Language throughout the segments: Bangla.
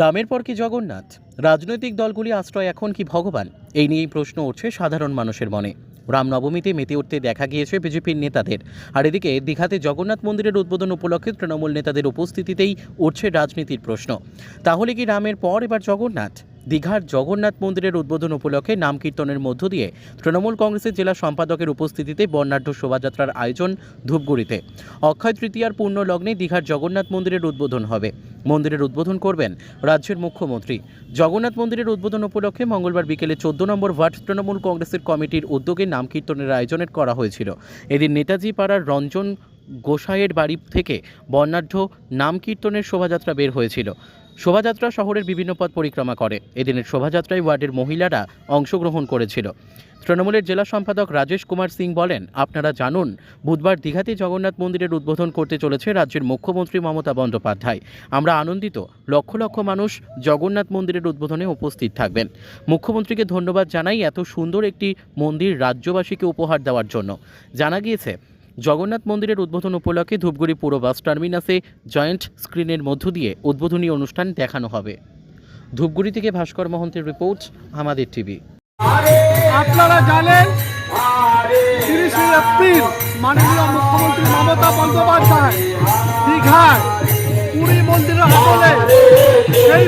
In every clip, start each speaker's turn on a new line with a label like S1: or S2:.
S1: রামের পর কি জগন্নাথ? রাজনৈতিক দলগুলি আশ্রয় এখন কি ভগবান? এই নিয়েই প্রশ্ন উঠছে সাধারণ মানুষের মনে। রামনবমীতে মেতে উঠতে দেখা গিয়েছে বিজেপির নেতাদের। আর এদিকে দীঘাতে জগন্নাথ মন্দিরের উদ্বোধন উপলক্ষে তৃণমূল নেতাদের উপস্থিতিতেই উঠছে রাজনীতির প্রশ্ন। তাহলে কি রামের পর এবার জগন্নাথ? দীঘার জগন্নাথ মন্দিরের উদ্বোধন উপলক্ষে নাম কীর্তনের মধ্য দিয়ে তৃণমূল কংগ্রেসের জেলা সম্পাদকের উপস্থিতিতে বর্ণাঢ্য শোভাযাত্রার আয়োজন ধূপগুড়িতে। অক্ষয় তৃতীয়ার পূর্ণ লগ্নে দীঘার জগন্নাথ মন্দিরের উদ্বোধন হবে। মন্দিরের উদ্বোধন করবেন রাজ্যের মুখ্যমন্ত্রী। জগন্নাথ মন্দিরের উদ্বোধন উপলক্ষে মঙ্গলবার বিকেলে চোদ্দ নম্বর ওয়ার্ড তৃণমূল কংগ্রেসের কমিটির উদ্যোগে নাম কীর্তনের আয়োজনের করা হয়েছিল। এদিন নেতাজি পাড়ার রঞ্জন গোসাইয়ের বাড়ি থেকে বর্ণাঢ্য নাম কীর্তনের শোভাযাত্রা বের হয়েছিল। শোভাযাত্রা শহরের বিভিন্ন পথ পরিক্রমা করে। এদিনের শোভাযাত্রায় ওয়ার্ডের মহিলারা অংশগ্রহণ করেছিল। তৃণমূলের জেলা সম্পাদক রাজেশ কুমার সিং বলেন, আপনারা জানুন, বুধবার দীঘাতে জগন্নাথ মন্দিরের উদ্বোধন করতে চলেছে রাজ্যের মুখ্যমন্ত্রী মমতা বন্দ্যোপাধ্যায়। আমরা আনন্দিত, লক্ষ লক্ষ মানুষ জগন্নাথ মন্দিরের উদ্বোধনে উপস্থিত থাকবেন। মুখ্যমন্ত্রীকে ধন্যবাদ জানাই এত সুন্দর একটি মন্দির রাজ্যবাসীকে উপহার দেওয়ার জন্য। জানা গিয়েছে জগন্নাথ মন্দিরের উদ্বোধন উপলক্ষে ধূপগুড়ি পুরো বাস টার্মিনাসে জয়েন্ট স্ক্রিনের মধ্য দিয়ে উদ্বোধনী অনুষ্ঠান দেখানো হবে। ধূপগুড়ি থেকে ভাস্কর মহন্তের রিপোর্ট, আমাদের টিভি।
S2: আপনারা জানেন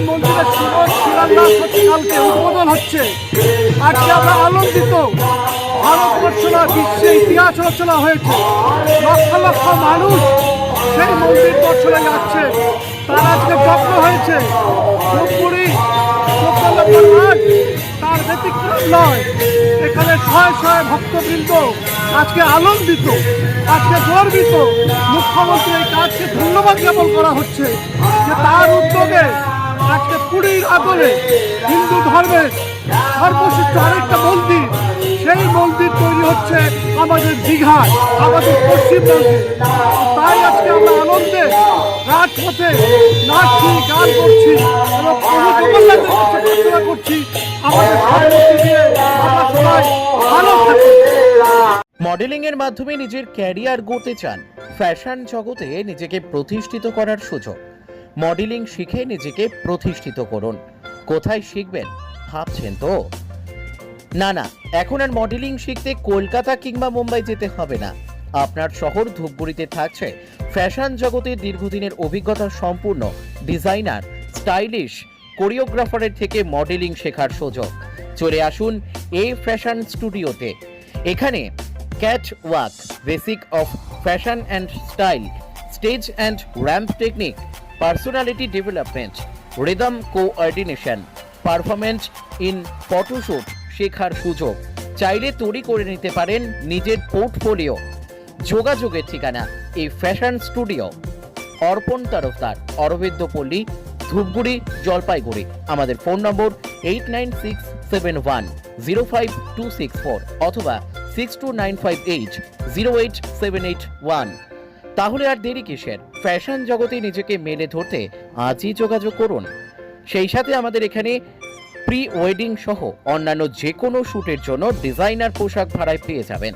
S2: মমতা হচ্ছে। আজকে আমরা আনন্দিত ভারতবর্ষ না বিশ্বে ইতিহাস রচনা হয়েছে। লক্ষ লক্ষ মানুষ সেই মন্দির দর্শনে যাচ্ছে। তার আজকে যজ্ঞ হয়েছে। তার ব্যতিক্রম নয়। এখানে ছয় ছয় ভক্তবৃন্দ আজকে আনন্দিত, আজকে গর্বিত। মুখ্যমন্ত্রী এই কাজকে ধন্যবাদ জ্ঞাপন করা হচ্ছে যে তার উদ্যোগে আজকে পুরীর আদলে হিন্দু ধর্মের সর্বশ্রেষ্ঠ আরেকটা মন্দির। সেই মন্দির তৈরি হচ্ছে আমাদের দীঘায়, আমাদের তাই আজকে আমরা আনন্দে রাজপথে নাচছি, গান করছি করছি, আমাদের
S1: মডেলিং এর মাধ্যমে নিজের ক্যারিয়ার গড়তে চান। ফ্যাশন জগতে নিজেকে প্রতিষ্ঠিত করার সুযোগ। মডেলিং শিখে নিজেকে প্রতিষ্ঠিত করুন। কোথায় শিখবেন? ভাবছেন তো? না না, এখন আর মডেলিং শিখতে কলকাতা কিংবা মুম্বাই যেতে হবে না। আপনার শহর ধূপগুড়িতে থাকছে। ফ্যাশন জগতে দীর্ঘদিনের অভিজ্ঞতা সম্পূর্ণ। ডিজাইনার স্টাইলিশ কোরিওগ্রাফারের থেকে মডেলিং শেখার সুযোগ। চলে আসুন এই ফ্যাশন স্টুডিওতে এখানে cat walk basic of fashion and style stage and ramp technique personality development rhythm coordination performance in photoshoot শেখার সুযোগ। চাইলে তৈরি করে নিতে পারেন নিজের পোর্টফোলিও। যোগাযোগের ঠিকানা, এই ফ্যাশন স্টুডিও। অর্পণ তরফদার, অরবিন্দ পল্লী, ধূপগুড়ি, জলপাইগুড়ি। আমাদের phone number eight nine six seven one zero five two six four অথবা six two nine five eight zero eight seven eight one তাহলে আর দেরি কিসের? ফ্যাশন জগতে নিজেকে মেলে ধরতে আজই যোগাযোগ করুন। সেই সাথে আমাদের এখানে প্রি ওয়েডিং সহ অন্যান্য যে কোনো শ্যুটের জন্য ডিজাইনার পোশাক ভাড়ায় পেয়ে যাবেন।